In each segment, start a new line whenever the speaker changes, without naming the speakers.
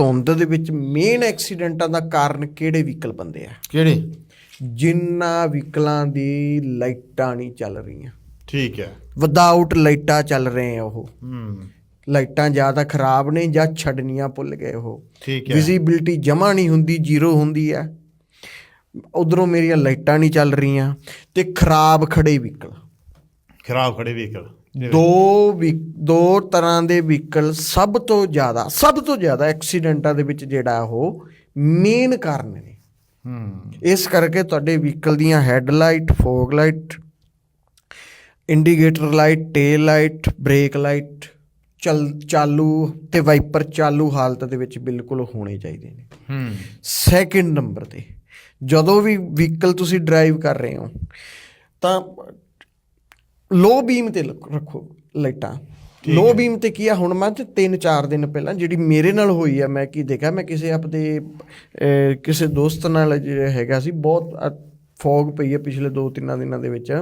ਧੁੰਦ ਦੇ ਵਿੱਚ ਮੇਨ ਐਕਸੀਡੈਂਟਾਂ ਦਾ ਕਾਰਨ ਕਿਹੜੇ ਵਹੀਕਲ ਬੰਦੇ ਆ?
ਕਿਹੜੇ?
ਜਿਨ੍ਹਾਂ ਵਹੀਕਲਾਂ ਦੀ ਲਾਈਟਾਂ ਨਹੀਂ ਚੱਲ ਰਹੀਆਂ।
ਠੀਕ ਹੈ।
ਵਿਦਆਊਟ ਲਾਈਟਾਂ ਚੱਲ ਰਹੇ ਆ ਉਹ।
ਹੂੰ।
ਲਾਈਟਾਂ ਜ਼ਿਆਦਾ ਖਰਾਬ ਨੇ ਜਾਂ ਛੱਡਣੀਆਂ ਭੁੱਲ ਗਏ ਉਹ।
ਠੀਕ ਹੈ।
ਵਿਜ਼ਿਬਿਲਟੀ ਜਮਾ ਨਹੀਂ ਹੁੰਦੀ ਜ਼ੀਰੋ ਹੁੰਦੀ ਹੈ। ਉਧਰੋਂ ਮੇਰੀਆਂ ਲਾਈਟਾਂ ਨਹੀਂ ਚੱਲ ਰਹੀਆਂ ਤੇ ਖਰਾਬ ਖੜੇ ਵਹੀਕਲ
ਖਰਾਬ ਖੜੇ ਵਹੀਕਲ
ਦੋ ਵੀ ਦੋ ਤਰ੍ਹਾਂ ਦੇ ਵਹੀਕਲ ਸਭ ਤੋਂ ਜ਼ਿਆਦਾ ਸਭ ਤੋਂ ਜ਼ਿਆਦਾ ਐਕਸੀਡੈਂਟਾਂ ਦੇ ਵਿੱਚ ਜਿਹੜਾ ਉਹ ਮੇਨ ਕਾਰਨ ਨੇ।
ਹੂੰ।
ਇਸ ਕਰਕੇ ਤੁਹਾਡੇ ਵਹੀਕਲ ਦੀਆਂ headlight fog light indicator light tail light brake light ਚਲ ਚਾਲੂ ਤੇ ਵਾਈਪਰ ਚਾਲੂ ਹਾਲਤ ਦੇ ਵਿੱਚ ਬਿਲਕੁਲ ਹੋਣੇ ਚਾਹੀਦੇ ਨੇ।
ਹੂੰ।
ਸੈਕਿੰਡ ਨੰਬਰ ਤੇ ਜਦੋਂ ਵੀ ਵਹੀਕਲ ਤੁਸੀਂ ਡਰਾਈਵ ਕਰ ਰਹੇ ਹੋ ਤਾਂ ਲੋ ਬੀਮ ਤੇ ਰੱਖੋ ਲਾਈਟਾਂ। ਲੋ ਬੀਮ ਤੇ ਕੀ ਆ ਹੁਣ ਮੈਂ ਤੇ 3-4 ਦਿਨ ਪਹਿਲਾਂ ਜਿਹੜੀ ਮੇਰੇ ਨਾਲ ਹੋਈ ਆ ਮੈਂ ਕੀ ਦੇਖਿਆ ਮੈਂ ਕਿਸੇ ਆਪਦੇ ਕਿਸੇ ਦੋਸਤ ਨਾਲ ਜਿਹੜਾ ਹੈਗਾ ਸੀ ਬਹੁਤ ਫੌਗ ਪਈ ਹੈ ਪਿਛਲੇ 2-3 ਦਿਨਾਂ ਦੇ ਵਿੱਚ।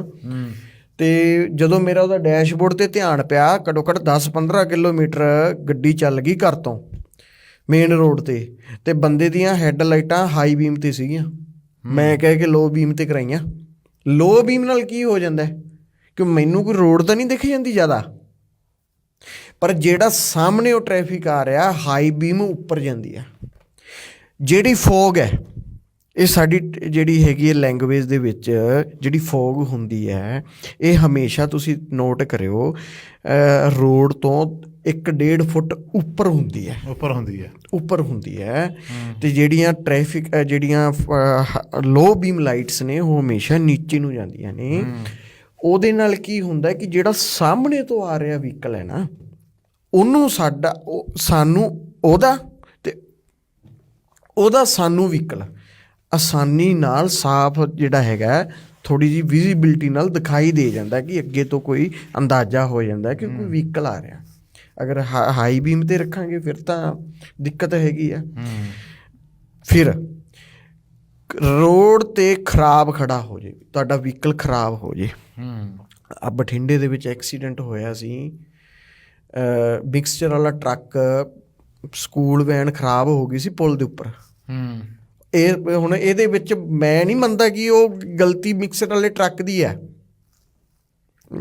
ਤੇ ਜਦੋਂ ਮੇਰਾ ਉਹਦਾ ਡੈਸ਼ਬੋਰਡ ਤੇ ਧਿਆਨ ਪਿਆ ਘੱਟੋ ਘੱਟ 10-15 ਕਿਲੋਮੀਟਰ ਗੱਡੀ ਚੱਲ ਗਈ ਘਰ ਤੋਂ ਮੇਨ ਰੋਡ ਤੇ। ਤੇ ਬੰਦੇ ਦੀਆਂ ਹੈੱਡ ਲਾਈਟਾਂ ਹਾਈ ਬੀਮ ਤੇ ਸੀਗੀਆਂ। ਮੈਂ ਕਹਿ ਕੇ ਲੋ ਬੀਮ ਤੇ ਕਰਾਈਆਂ। ਲੋ ਬੀਮ ਨਾਲ ਕੀ ਹੋ ਜਾਂਦਾ? ਹੈ? ਕਿ ਮੈਨੂੰ ਕੋਈ ਰੋਡ ਤਾਂ ਨਹੀਂ ਦਿਖ ਜਾਂਦੀ ਜ਼ਿਆਦਾ? ਪਰ ਜਿਹੜਾ ਸਾਹਮਣੇ ਉਹ ਟ੍ਰੈਫਿਕ ਆ ਰਿਹਾ ਹਾਈ ਬੀਮ ਉੱਪਰ ਜਾਂਦੀ ਆ। ਜਿਹੜੀ ਫੋਗ ਹੈ ਇਹ ਸਾਡੀ ਜਿਹੜੀ ਹੈਗੀ ਹੈ ਲੈਂਗੁਏਜ ਦੇ ਵਿੱਚ ਜਿਹੜੀ ਫੋਗ ਹੁੰਦੀ ਹੈ ਇਹ ਹਮੇਸ਼ਾ ਤੁਸੀਂ ਨੋਟ ਕਰਿਓ ਰੋਡ ਤੋਂ 1.5 ਫੁੱਟ ਉੱਪਰ ਹੁੰਦੀ ਹੈ।
ਉੱਪਰ ਹੁੰਦੀ ਹੈ।
ਉੱਪਰ ਹੁੰਦੀ ਹੈ। ਤੇ ਜਿਹੜੀਆਂ ਟ੍ਰੈਫਿਕ ਜਿਹੜੀਆਂ ਲੋ ਬੀਮ ਲਾਈਟਸ ਨੇ ਉਹ ਹਮੇਸ਼ਾ ਨੀਚੇ ਨੂੰ ਜਾਂਦੀਆਂ ਨੇ। ਉਹਦੇ ਨਾਲ ਕੀ ਹੁੰਦਾ ਕਿ ਜਿਹੜਾ ਸਾਹਮਣੇ ਤੋਂ ਆ ਰਿਹਾ ਵਹੀਕਲ ਹੈ ਨਾ ਉਹਨੂੰ ਸਾਡਾ ਉਹ- ਸਾਨੂੰ ਉਹਦਾ ਤੇ ਉਹਦਾ ਸਾਨੂੰ ਵਹੀਕਲ ਆਸਾਨੀ ਨਾਲ ਸਾਫ਼ ਜਿਹੜਾ ਹੈਗਾ ਥੋੜੀ ਜੀ ਵਿਜ਼ਿਬਿਲਟੀ ਨਾਲ ਦਿਖਾਈ ਦੇ ਜਾਂਦਾ ਕਿ ਅੱਗੇ ਤੋਂ ਕੋਈ ਅੰਦਾਜ਼ਾ ਹੋ ਜਾਂਦਾ ਕਿ ਕੋਈ ਵਹੀਕਲ ਆ ਰਿਹਾ। ਅਗਰ ਹਾਈ ਬੀਮ ਤੇ ਰੱਖਾਂਗੇ ਫਿਰ ਤਾਂ ਦਿੱਕਤ ਹੈਗੀ ਆ। ਫਿਰ ਰੋਡ ਤੇ ਖਰਾਬ ਖੜਾ ਹੋ ਜੇ ਤੁਹਾਡਾ ਵਹੀਕਲ ਖਰਾਬ ਹੋ ਜੇ।
ਹੂੰ।
ਆ ਬਠਿੰਡੇ ਦੇ ਵਿੱਚ ਐਕਸੀਡੈਂਟ ਹੋਇਆ ਸੀ। ਮਿਕਸਚਰ ਵਾਲਾ ਟਰੱਕ ਸਕੂਲ ਵੈਨ ਖਰਾਬ ਹੋ ਗਈ ਸੀ ਪੁਲ ਦੇ ਉੱਪਰ।
ਹੂੰ।
ਇਹ ਹੁਣ ਇਹਦੇ ਵਿੱਚ ਮੈਂ ਨਹੀਂ ਮੰਨਦਾ ਕਿ ਉਹ ਗਲਤੀ ਮਿਕਸਰ ਵਾਲੇ ਟਰੱਕ ਦੀ ਹੈ।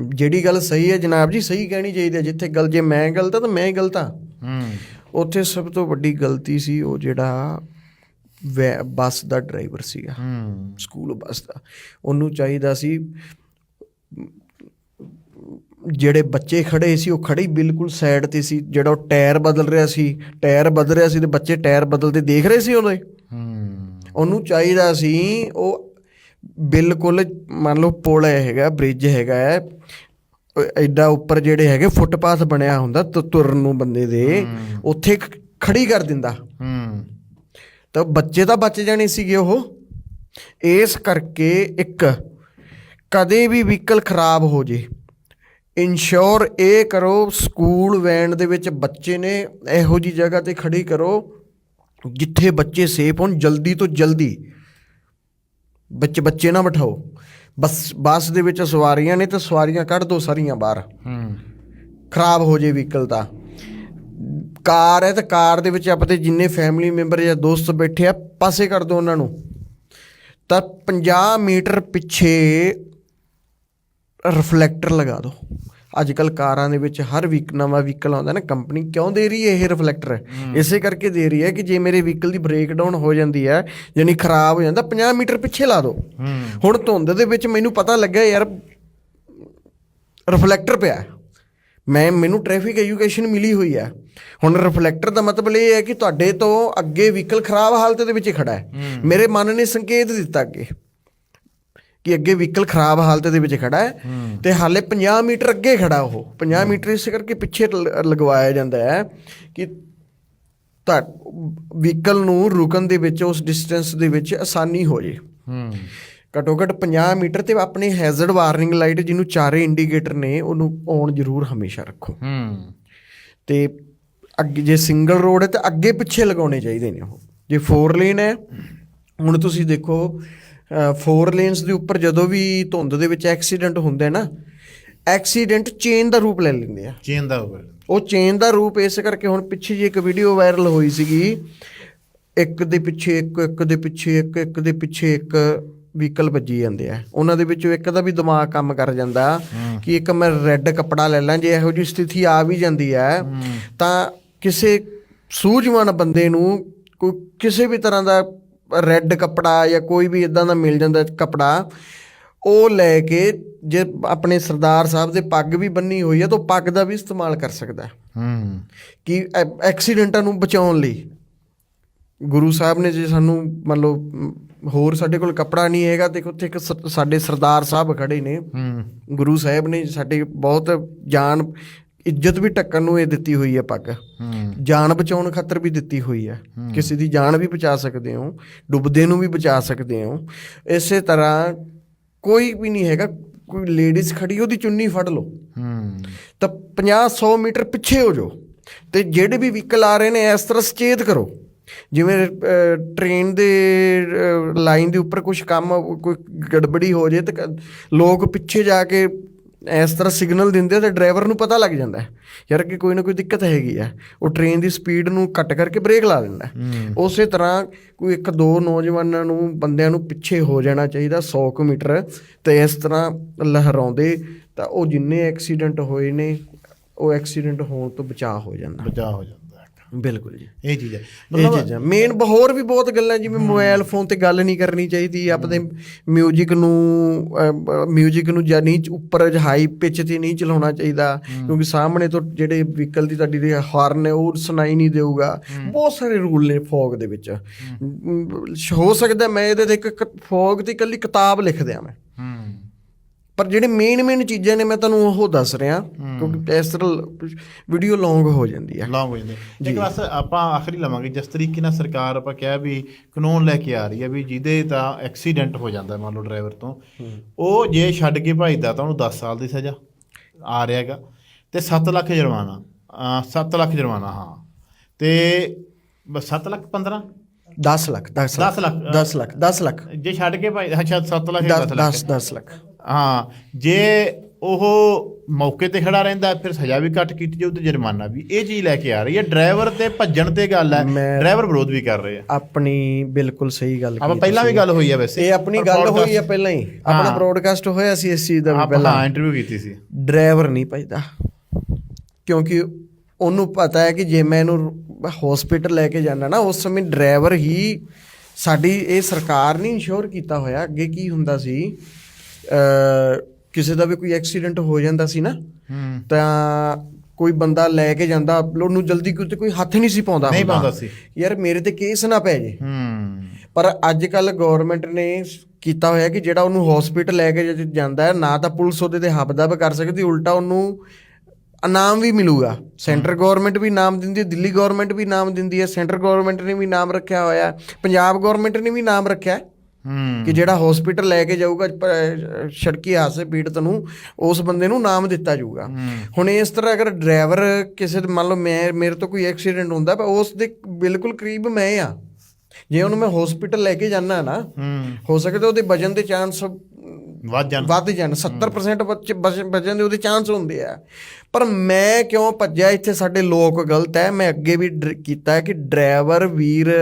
ਜਿਹੜੀ ਗੱਲ ਸਹੀ ਹੈ ਜਨਾਬ ਜੀ ਸਹੀ ਕਹਿਣੀ ਚਾਹੀਦੀ ਹੈ। ਜਿੱਥੇ ਗੱਲ ਜੇ ਮੈਂ ਗਲਤ ਹਾਂ ਤਾਂ ਮੈਂ ਹੀ ਗਲਤ ਹਾਂ
ਹੂੰ।
ਉੱਥੇ ਸਭ ਤੋਂ ਵੱਡੀ ਗਲਤੀ ਸੀ ਉਹ ਜਿਹੜਾ ਬੱਸ ਦਾ ਡਰਾਈਵਰ ਸੀਗਾ।
ਹੂੰ।
ਸਕੂਲ ਬੱਸ ਦਾ। ਉਹਨੂੰ ਚਾਹੀਦਾ ਸੀ ਜਿਹੜੇ ਬੱਚੇ ਖੜੇ ਸੀ ਉਹ ਖੜੇ ਬਿਲਕੁਲ ਸਾਈਡ ਤੇ ਸੀ। ਜਿਹੜਾ ਉਹ ਟਾਇਰ ਬਦਲ ਰਿਹਾ ਸੀ ਟਾਇਰ ਬਦਲ ਰਿਹਾ ਸੀ ਤੇ ਬੱਚੇ ਟਾਇਰ ਬਦਲਦੇ ਦੇਖ ਰਹੇ ਸੀ ਉਹਦੇ?
ਹੂੰ।
ਉਹਨੂੰ ਚਾਹੀਦਾ ਸੀ ਉਹ ਬਿਲਕੁਲ ਮੰਨ ਲਓ ਪੁਲ ਹੈਗਾ ਬ੍ਰਿਜ ਹੈਗਾ ਐਡਾ ਉੱਪਰ ਜਿਹੜੇ ਹੈਗੇ ਫੁੱਟਪਾਥ ਬਣਿਆ ਹੁੰਦਾ ਤੁਰਨ ਨੂੰ ਬੰਦੇ ਦੇ ਉੱਥੇ ਖੜੀ ਕਰ ਦਿੰਦਾ।
ਹੂੰ।
ਤਾਂ ਬੱਚੇ ਤਾਂ ਬਚ ਜਾਣੇ ਸੀਗੇ ਉਹ। ਇਸ ਕਰਕੇ ਇੱਕ ਕਦੇ ਵੀ ਵਹੀਕਲ ਖਰਾਬ ਹੋ ਜੇ ਇਨਸ਼ੋਰ ਇਹ ਕਰੋ ਸਕੂਲ ਵੈਨ ਦੇ ਵਿੱਚ ਬੱਚੇ ਨੇ ਇਹੋ ਜੀ ਜਗ੍ਹਾ ਤੇ ਖੜੀ ਕਰੋ ਜਿੱਥੇ ਬੱਚੇ ਸੇਫ ਹੋਣ ਜਲਦੀ ਤੋਂ ਜਲਦੀ ਬੱਚੇ ਬੱਚੇ ਨਾ ਬਿਠਾਓ। ਬਸ ਬੱਸ ਦੇ ਵਿੱਚ ਸਵਾਰੀਆਂ ਨੇ ਤਾਂ ਸਵਾਰੀਆਂ ਕੱਢ ਦੋ ਸਾਰੀਆਂ ਬਾਹਰ।
ਹੂੰ।
ਖਰਾਬ ਹੋ ਜੇ ਵਹੀਕਲ ਤਾਂ। ਕਾਰ ਹੈ ਤਾਂ ਕਾਰ ਦੇ ਵਿੱਚ ਆਪਣੇ ਜਿੰਨੇ ਫੈਮਿਲੀ ਮੈਂਬਰ ਜਾਂ ਦੋਸਤ ਬੈਠੇ ਆ ਪਾਸੇ ਕਰ ਦਿਓ ਉਹਨਾਂ ਨੂੰ। ਤਾਂ 50 ਮੀਟਰ ਪਿੱਛੇ ਰਿਫਲੈਕਟਰ ਲਗਾ ਦਿਓ। ਅੱਜ ਕੱਲ ਕਾਰਾਂ ਦੇ ਵਿੱਚ ਹਰ ਵੀਕ ਨਵਾਂ ਵਹੀਕਲ ਆਉਂਦਾ ਨਾ ਕੰਪਨੀ ਕਿਉਂ ਦੇ ਰਹੀ ਹੈ ਇਹ ਰਿਫਲੈਕਟਰ ਇਸੇ ਕਰਕੇ ਦੇ ਰਹੀ ਹੈ ਕਿ ਜੇ ਮੇਰੇ ਵਹੀਕਲ ਦੀ ਬ੍ਰੇਕਡਾਊਨ ਹੋ ਜਾਂਦੀ ਹੈ ਯਾਨੀ ਖਰਾਬ ਹੋ ਜਾਂਦਾ 50 ਮੀਟਰ ਪਿੱਛੇ ਲਾ ਦਿਓ। ਹੁਣ ਧੁੰਦ ਦੇ ਵਿੱਚ ਮੈਨੂੰ ਪਤਾ ਲੱਗਿਆ ਯਾਰ ਰਿਫਲੈਕਟਰ ਪਿਆ। ਮੈਂ ਮੈਨੂੰ ਟ੍ਰੈਫਿਕ ਐਜੂਕੇਸ਼ਨ ਮਿਲੀ ਹੋਈ ਹੈ। ਹੁਣ ਰਿਫਲੈਕਟਰ ਦਾ ਮਤਲਬ ਇਹ ਹੈ ਕਿ ਤੁਹਾਡੇ ਤੋਂ ਅੱਗੇ ਵਹੀਕਲ ਖਰਾਬ ਹਾਲਤ ਦੇ ਵਿੱਚ ਖੜਾ ਹੈ। ਮੇਰੇ ਮਨ ਨੇ ਸੰਕੇਤ ਦਿੱਤਾ ਅੱਗੇ ਕਿ ਅੱਗੇ ਵਹੀਕਲ ਖਰਾਬ ਹਾਲਤ ਦੇ ਵਿੱਚ ਖੜਾ ਹੈ ਤੇ ਹਾਲੇ 50 ਮੀਟਰ ਅੱਗੇ ਖੜਾ ਉਹ। 50 ਮੀਟਰ ਇਸ ਕਰਕੇ ਪਿੱਛੇ ਲਗਵਾਇਆ ਜਾਂਦਾ ਹੈ ਕਿ ਤਾਂ ਵਹੀਕਲ ਨੂੰ ਰੁਕਣ ਦੇ ਵਿੱਚ ਉਸ ਡਿਸਟੈਂਸ ਦੇ ਵਿੱਚ ਆਸਾਨੀ ਹੋ ਜੇ।
ਹੂੰ।
ਘੱਟੋ ਘੱਟ 50 ਮੀਟਰ ਤੇ ਆਪਣੀ ਹੈਜ਼ਰਡ ਵਾਰਨਿੰਗ ਲਾਈਟ ਜਿਹਨੂੰ ਚਾਰੇ ਇੰਡੀਕੇਟਰ ਨੇ ਉਹਨੂੰ ਔਨ ਜ਼ਰੂਰ ਹਮੇਸ਼ਾ ਰੱਖੋ।
ਹੂੰ।
ਤੇ ਅੱਗੇ ਜੇ ਸਿੰਗਲ ਰੋਡ ਹੈ ਤਾਂ ਅੱਗੇ ਪਿੱਛੇ ਲਗਾਉਣੇ ਚਾਹੀਦੇ ਨੇ ਉਹ। ਜੇ 4 ਲੇਨ ਹੈ ਹੁਣ ਤੁਸੀਂ ਦੇਖੋ 4 ਲੇਨਸ ਦੇ ਉੱਪਰ ਜਦੋਂ ਵੀ ਧੁੰਦ ਦੇ ਵਿੱਚ ਐਕਸੀਡੈਂਟ ਹੁੰਦੇ ਨਾ ਐਕਸੀਡੈਂਟ ਚੇਨ ਦਾ ਰੂਪ ਲੈ ਲੈਂਦੇ ਆ।
ਚੇਨ ਦਾ ਹੋਵੇ
ਉਹ ਚੇਨ ਦਾ ਰੂਪ ਇਸ ਕਰਕੇ ਹੁਣ ਪਿੱਛੇ ਜੀ ਇੱਕ ਵੀਡੀਓ ਵਾਇਰਲ ਹੋਈ ਸੀਗੀ। ਇੱਕ ਦੇ ਪਿੱਛੇ ਇੱਕ ਇੱਕ ਦੇ ਪਿੱਛੇ ਇੱਕ ਇੱਕ ਦੇ ਪਿੱਛੇ ਇੱਕ। ਵਹੀਕਲ ਵੱਜੀ ਜਾਂਦੇ ਆ। ਉਹਨਾਂ ਦੇ ਵਿੱਚੋਂ ਇੱਕ ਦਾ ਵੀ ਦਿਮਾਗ ਕੰਮ ਕਰ ਜਾਂਦਾ ਕਿ ਇੱਕ ਮੈਂ ਰੈੱਡ ਕੱਪੜਾ ਲੈ ਲਾਂ ਜੇ ਇਹੋ ਜਿਹੀ ਸਥਿਤੀ ਆ ਵੀ ਜਾਂਦੀ ਹੈ। ਤਾਂ ਕਿਸੇ ਸੂਝਵਾਨ ਬੰਦੇ ਨੂੰ ਕੋਈ ਕਿਸੇ ਵੀ ਤਰ੍ਹਾਂ ਦਾ ਰੈੱਡ ਕੱਪੜਾ ਜਾਂ ਕੋਈ ਵੀ ਇਦਾਂ ਦਾ ਮਿਲ ਜਾਂਦਾ ਕੱਪੜਾ ਉਹ ਲੈ ਕੇ ਜੇ ਆਪਣੇ ਸਰਦਾਰ ਸਾਹਿਬ ਦੇ ਪੱਗ ਵੀ ਬੰਨੀ ਹੋਈ ਹੈ ਤਾਂ ਪੱਗ ਦਾ ਵੀ ਇਸਤੇਮਾਲ ਕਰ ਸਕਦਾ। ਹੈ। ਕਿ ਐਕਸੀਡੈਂਟਾਂ ਨੂੰ ਬਚਾਉਣ ਲਈ। ਗੁਰੂ ਸਾਹਿਬ ਨੇ ਜੇ ਸਾਨੂੰ ਮੰਨ ਲਓ ਹੋਰ ਸਾਡੇ ਕੋਲ ਕੱਪੜਾ ਨਹੀਂ ਹੈਗਾ ਤੇ ਉੱਥੇ ਇੱਕ ਸਾਡੇ ਸਰਦਾਰ ਸਾਹਿਬ ਖੜੇ ਨੇ।
ਹੂੰ।
ਗੁਰੂ ਸਾਹਿਬ ਨੇ ਸਾਡੇ ਬਹੁਤ ਜਾਨ ਇੱਜ਼ਤ ਵੀ ਟੱਕਣ ਨੂੰ ਇਹ ਦਿੱਤੀ ਹੋਈ ਹੈ ਪੱਗ। ਜਾਨ ਬਚਾਉਣ ਖਾਤਰ ਵੀ ਦਿੱਤੀ ਹੋਈ ਹੈ। ਕਿਸੇ ਦੀ ਜਾਨ ਵੀ ਬਚਾ ਸਕਦੇ ਹੋ ਡੁੱਬਦੇ ਨੂੰ ਵੀ ਬਚਾ ਸਕਦੇ ਹੋ। ਇਸੇ ਤਰ੍ਹਾਂ ਕੋਈ ਵੀ ਨਹੀਂ ਹੈਗਾ ਕੋਈ ਲੇਡੀਜ਼ ਖੜੀ ਉਹਦੀ ਚੁੰਨੀ ਫੜ ਲਓ।
ਹੂੰ।
ਤਾਂ 50 100 ਮੀਟਰ ਪਿੱਛੇ ਹੋ ਜਾਓ ਤੇ ਜਿਹੜੇ ਵੀ ਵਹੀਕਲ ਆ ਰਹੇ ਨੇ ਇਸ ਤਰ੍ਹਾਂ ਸੁਚੇਤ ਕਰੋ। ਜਿਵੇਂ ਟ੍ਰੇਨ ਦੇ ਲਾਈਨ ਦੇ ਉੱਪਰ ਕੁਝ ਕੰਮ ਕੋਈ ਗੜਬੜੀ ਹੋ ਜੇ ਤੇ ਲੋਕ ਪਿੱਛੇ ਜਾ ਕੇ ਇਸ ਤਰ੍ਹਾਂ ਸਿਗਨਲ ਦਿੰਦੇ ਆ ਤੇ ਡਰਾਈਵਰ ਨੂੰ ਪਤਾ ਲੱਗ ਜਾਂਦਾ ਹੈ। ਯਾਰ ਕਿ ਕੋਈ ਨਾ ਕੋਈ ਦਿੱਕਤ ਹੈਗੀ ਆ ਉਹ ਟ੍ਰੇਨ ਦੀ ਸਪੀਡ ਨੂੰ ਕੱਟ ਕਰਕੇ ਬ੍ਰੇਕ ਲਾ ਦਿੰਦਾ। ਉਸੇ ਤਰ੍ਹਾਂ ਕੋਈ ਇੱਕ ਦੋ ਨੌਜਵਾਨਾਂ ਨੂੰ ਬੰਦਿਆਂ ਨੂੰ ਪਿੱਛੇ ਹੋ ਜਾਣਾ ਚਾਹੀਦਾ 100 ਕੁ ਮੀਟਰ ਤੇ ਇਸ ਤਰ੍ਹਾਂ ਲਹਿਰਾਉਂਦੇ ਤਾਂ ਉਹ ਜਿੰਨੇ ਐਕਸੀਡੈਂਟ ਹੋਏ ਨੇ ਉਹ ਐਕਸੀਡੈਂਟ ਹੋਣ ਤੋਂ ਬਚਾਅ ਹੋ ਜਾਂਦਾ।
ਬਚਾ ਹੋ ਜਾਂਦਾ।
ਬਿਲਕੁਲ ਜੀ
ਇਹ ਚੀਜ਼ ਹੈ
ਇਹ ਚੀਜ਼ਾਂ ਮੇਨ ਹੋਰ ਵੀ ਬਹੁਤ ਗੱਲਾਂ ਜਿਵੇਂ ਮੋਬਾਈਲ ਫੋਨ ਤੇ ਗੱਲ ਨਹੀਂ ਕਰਨੀ ਚਾਹੀਦੀ ਆਪਣੇ 뮤직 ਨੂੰ 뮤직 ਨੂੰ ਜਾਂ ਨਹੀਂ ਉੱਪਰ ਹਾਈ ਪਿਚ ਤੇ ਨਹੀਂ ਚਲਾਉਣਾ ਚਾਹੀਦਾ ਕਿਉਂਕਿ ਸਾਹਮਣੇ ਤੋਂ ਜਿਹੜੇ ਵਹੀਕਲ ਦੀ ਤੁਹਾਡੀ ਦੇ ਹਾਰਨ ਹੈ ਉਹ ਸੁਣਾਈ ਨਹੀਂ ਦੇਊਗਾ ਬਹੁਤ ਸਾਰੇ ਰੂਲ ਨੇ ਫੌਗ ਦੇ ਵਿੱਚ ਅਮ, ਹੋ ਸਕਦਾ ਮੈਂ ਇਹਦੇ ਤੇ ਇੱਕ ਫੌਗ ਦੀ ਇਕੱਲੀ ਕਿਤਾਬ ਲਿਖ ਦਿਆਂ ਮੈਂ
ਹੂੰ
ਪਰ ਜਿਹੜੇ ਮੇਨ ਮੇਨ ਚੀਜ਼ਾਂ ਨੇ ਮੈਂ ਤੁਹਾਨੂੰ ਉਹ ਦੱਸ ਰਿਹਾ ਕਿਉਂਕਿ ਇਸ ਤਰ੍ਹਾਂ ਵੀਡੀਓ ਲੌਂਗ ਹੋ ਜਾਂਦੀ ਹੈ
ਲੌਂਗ ਹੋ ਜਾਂਦੇ ਇੱਕ ਬਸ ਆਪਾਂ ਆਖਰੀ ਲਵਾਂਗੇ ਜਿਸ ਤਰੀਕੇ ਨਾਲ ਸਰਕਾਰ ਆਪਾਂ ਕਿਹਾ ਵੀ ਕਾਨੂੰਨ ਲੈ ਕੇ ਆ ਰਹੀ ਹੈ ਵੀ ਜਿਹਦੇ ਤਾਂ ਐਕਸੀਡੈਂਟ ਹੋ ਜਾਂਦਾ ਮੰਨ ਲਓ ਡਰਾਈਵਰ ਤੋਂ ਉਹ ਜੇ ਛੱਡ ਕੇ ਭਜਦਾ ਤਾਂ ਉਹਨੂੰ 10 ਸਾਲ ਦੀ ਸਜ਼ਾ ਆ ਰਿਹਾ ਹੈਗਾ। ਤੇ 7 ਲੱਖ ਜੁਰਮਾਨਾ ਅਹ 7 ਲੱਖ ਜੁਰਮਾਨਾ ਹਾਂ। ਤੇ ਬਸ 7 ਲੱਖ 15
10 ਲੱਖ 10
10 ਲੱਖ,
10 ਲੱਖ 10 ਲੱਖ।
ਜੇ ਛੱਡ ਕੇ ਭਾਈ ਅੱਛਾ 7 ਲੱਖ ਜਾਂ
10
10 ਲੱਖ।
10 10 ਲੱਖ।
ਹਾਂ ਜੇ ਉਹ ਮੌਕੇ ਤੇ ਖੜਾ ਰਹਿੰਦਾ ਫਿਰ ਸਜ਼ਾ ਵੀ ਘੱਟ ਕੀਤੀ ਜਾਊ ਤੇ ਜੁਰਮਾਨਾ ਵੀ। ਇਹ ਚੀਜ਼ ਲੈ ਕੇ ਆ ਰਹੀ ਹੈ। ਡਰਾਈਵਰ ਤੇ ਭੱਜਣ ਤੇ ਗੱਲ ਹੈ। ਡਰਾਈਵਰ ਵਿਰੋਧ ਵੀ ਕਰ ਰਹੇ ਆ।
ਆਪਣੀ ਬਿਲਕੁਲ ਸਹੀ ਗੱਲ
ਆਪਾਂ ਪਹਿਲਾਂ ਵੀ। ਗੱਲ ਹੋਈ ਹੈ ਵੈਸੇ।
ਇਹ ਆਪਣੀ ਗੱਲ ਹੋਈ ਹੈ ਪਹਿਲਾਂ ਹੀ। ਆਪਣਾ ਬ੍ਰੋਡਕਾਸਟ ਹੋਇਆ ਸੀ ਇਸ ਚੀਜ਼ ਦਾ ਵੀ
ਆਪਾਂ
ਪਹਿਲਾਂ।
ਹਾਂ ਇੰਟਰਵਿਊ ਕੀਤੀ ਸੀ।
ਡਰਾਈਵਰ ਨਹੀਂ ਭਜਦਾ। ਕਿਉਂਕਿ ਉਹਨੂੰ ਪਤਾ ਹੈ ਕਿ ਜੇ ਮੈਂ ਇਹਨੂੰ ਹਸਪੀਟਲ ਲੈ ਕੇ ਜਾਣਾ ਨਾ ਉਸ ਸਮੇਂ ਡਰਾਈਵਰ ਹੀ ਸਾਡੀ ਇਹ ਸਰਕਾਰ ਨੇ ਇੰਸ਼ੋਰ ਕੀਤਾ ਹੋਇਆ। ਅੱਗੇ ਕੀ ਹੁੰਦਾ ਸੀ? ਕਿਸੇ ਦਾ ਵੀ ਕੋਈ ਐਕਸੀਡੈਂਟ ਹੋ ਜਾਂਦਾ ਸੀ ਨਾ ਤਾਂ ਕੋਈ ਬੰਦਾ ਲੈ ਕੇ ਜਾਂਦਾ ਉਹਨੂੰ ਜਲਦੀ ਕੋਈ ਤੇ ਕੋਈ ਹੱਥ ਨਹੀਂ ਸੀ ਪਾਉਂਦਾ
ਨਹੀਂ। ਪਾਉਂਦਾ ਸੀ।
ਯਾਰ ਮੇਰੇ ਤੇ ਕੇਸ ਨਾ ਪੈ ਜੇ।
ਹੂੰ।
ਪਰ ਅੱਜ ਕੱਲ ਗਵਰਨਮੈਂਟ ਨੇ ਕੀਤਾ ਹੋਇਆ ਕਿ ਜਿਹੜਾ ਉਹਨੂੰ ਹਸਪੀਟਲ ਲੈ ਕੇ ਜਾਂਦਾ ਹੈ ਨਾ ਤਾਂ ਪੁਲਿਸ ਉਹਦੇ ਤੇ ਹੱਬਦਬ ਕਰ ਸਕਦੀ ਉਲਟਾ ਉਹਨੂੰ ਇਨਾਮ ਵੀ ਮਿਲੂਗਾ। ਸੈਂਟਰ ਗਵਰਨਮੈਂਟ ਵੀ ਇਨਾਮ ਦਿੰਦੀ ਹੈ ਦਿੱਲੀ ਗਵਰਨਮੈਂਟ ਵੀ ਇਨਾਮ ਦਿੰਦੀ ਹੈ ਸੈਂਟਰ ਗਵਰਨਮੈਂਟ ਨੇ ਵੀ ਇਨਾਮ ਰੱਖਿਆ ਹੋਇਆ ਪੰਜਾਬ ਗਵਰਨਮੈਂਟ ਨੇ ਵੀ ਇਨਾਮ ਰੱਖਿਆ ਹੂੰ। ਕਿ ਜਿਹੜਾ ਹਸਪੀਟਲ ਲੈ ਕੇ ਜਾਊਗਾ ਸੜਕੀ ਹਾਦਸੇ ਪੀੜਤ ਨੂੰ ਉਸ ਬੰਦੇ ਨੂੰ ਨਾਮ ਦਿੱਤਾ ਜਾਊਗਾ। ਹੁਣ ਇਸ ਤਰ੍ਹਾਂ ਅਗਰ ਡਰਾਈਵਰ ਕਿਸੇ ਮੰਨ ਲਓ ਮੈਂ ਮੇਰੇ ਤੋਂ ਕੋਈ ਐਕਸੀਡੈਂਟ ਹੁੰਦਾ ਪਰ ਉਸ ਦੇ ਬਿਲਕੁਲ ਕਰੀਬ ਮੈਂ ਆ। ਜੇ ਉਹਨੂੰ ਮੈਂ ਹਸਪੀਟਲ ਲੈ ਕੇ ਜਾਣਾ ਨਾ
ਹੋ।
ਸਕਦਾ ਉਹਦੇ ਵਜਨ ਦੇ ਚਾਂਸ
ਵੱਧ ਜਾਣ।
ਵੱਧ ਜਾਣ 70% ਬੱਚੇ ਵਜਨ ਦੇ ਉਹਦੇ ਚਾਂਸ ਹੁੰਦੇ ਆ। ਪਰ ਮੈਂ ਕਿਉਂ ਭੱਜਿਆ ਇੱਥੇ ਸਾਡੇ ਲੋਕ ਗਲਤ ਹੈ? ਮੈਂ ਅੱਗੇ ਵੀ ਕੀਤਾ ਹੈ ਕਿ ਡਰਾਈਵਰ ਵੀਰ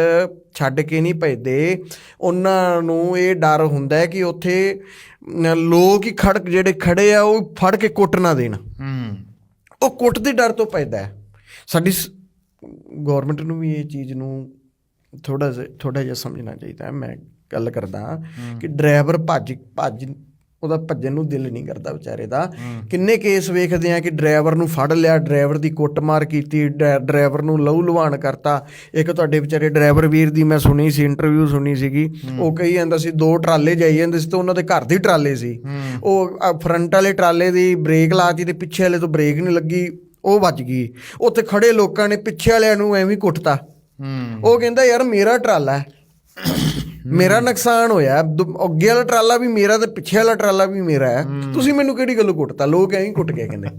ਛੱਡ ਕੇ ਨਹੀਂ ਭਜਦੇ। ਉਹਨਾਂ ਨੂੰ ਇਹ ਡਰ ਹੁੰਦਾ ਹੈ ਕਿ ਉੱਥੇ ਲੋਕ ਹੀ ਖੜਕ ਜਿਹੜੇ ਖੜੇ ਆ ਉਹ ਫੜ ਕੇ ਕੁੱਟ ਨਾ ਦੇਣ।
ਹੂੰ।
ਉਹ ਕੁੱਟ ਦੇ ਡਰ ਤੋਂ ਪੈਦਾ ਹੈ। ਸਾਡੀ ਗਵਰਨਮੈਂਟ ਨੂੰ ਵੀ ਇਹ ਚੀਜ਼ ਨੂੰ ਥੋੜਾ ਥੋੜਾ ਜਿਹਾ ਸਮਝਣਾ ਚਾਹੀਦਾ ਹੈ। ਮੈਂ ਗੱਲ ਕਰਦਾ ਕਿ ਡਰਾਈਵਰ ਭੱਜ ਭੱਜ ਉਹਦਾ ਭੱਜਣ ਨੂੰ ਦਿਲ ਨਹੀਂ ਕਰਦਾ ਵਿਚਾਰੇ ਦਾ। ਕਿੰਨੇ ਕੇਸ ਵੇਖਦੇ ਆ ਕਿ ਡਰਾਈਵਰ ਨੂੰ ਫੜ ਲਿਆ ਡਰਾਈਵਰ ਦੀ ਕੁੱਟਮਾਰ ਕੀਤੀ ਡਰਾ- ਡਰਾਈਵਰ ਨੂੰ ਲਹੂ ਲੁਹਾਨ ਕਰਤਾ। ਇੱਕ ਤੁਹਾਡੇ ਵਿਚਾਰੇ ਡਰਾਈਵਰ ਵੀਰ ਦੀ ਮੈਂ ਸੁਣੀ ਸੀ ਇੰਟਰਵਿਊ ਸੁਣੀ ਸੀਗੀ। ਉਹ ਕਹੀ ਜਾਂਦਾ ਸੀ ਦੋ ਟਰਾਲੇ ਜਾਈ ਜਾਂਦੇ ਸੀ ਤੇ ਉਹਨਾਂ ਦੇ ਘਰ ਦੀ ਟਰਾਲੇ ਸੀ। ਉਹ ਫਰੰਟ ਵਾਲੇ ਟਰਾਲੇ ਦੀ ਬ੍ਰੇਕ ਲਾਤੀ ਤੇ ਪਿੱਛੇ ਵਾਲੇ ਤੋਂ ਬ੍ਰੇਕ ਨਹੀਂ ਲੱਗੀ ਉਹ ਵੱਜ ਗਈ। ਉੱਥੇ ਖੜੇ ਲੋਕਾਂ ਨੇ ਪਿੱਛੇ ਵਾਲਿਆਂ ਨੂੰ ਐਵੇਂ ਕੁੱਟਤਾ। ਉਹ ਕਹਿੰਦਾ ਯਾਰ ਮੇਰਾ ਟਰਾਲਾ ਹੈ। ਮੇਰਾ ਨੁਕਸਾਨ ਹੋਇਆ ਅੱਗੇ ਵਾਲਾ ਟਰਾਲਾ ਵੀ ਮੇਰਾ ਤੇ ਪਿੱਛੇ ਵਾਲਾ ਟਰਾਲਾ ਵੀ ਮੇਰਾ ਹੈ। ਤੁਸੀਂ ਮੈਨੂੰ ਕਿਹੜੀ ਗੱਲੋਂ ਕੁੱਟਤਾ? ਲੋਕ ਐਂ ਹੀ ਕੁੱਟ ਕੇ ਕਹਿੰਦੇ।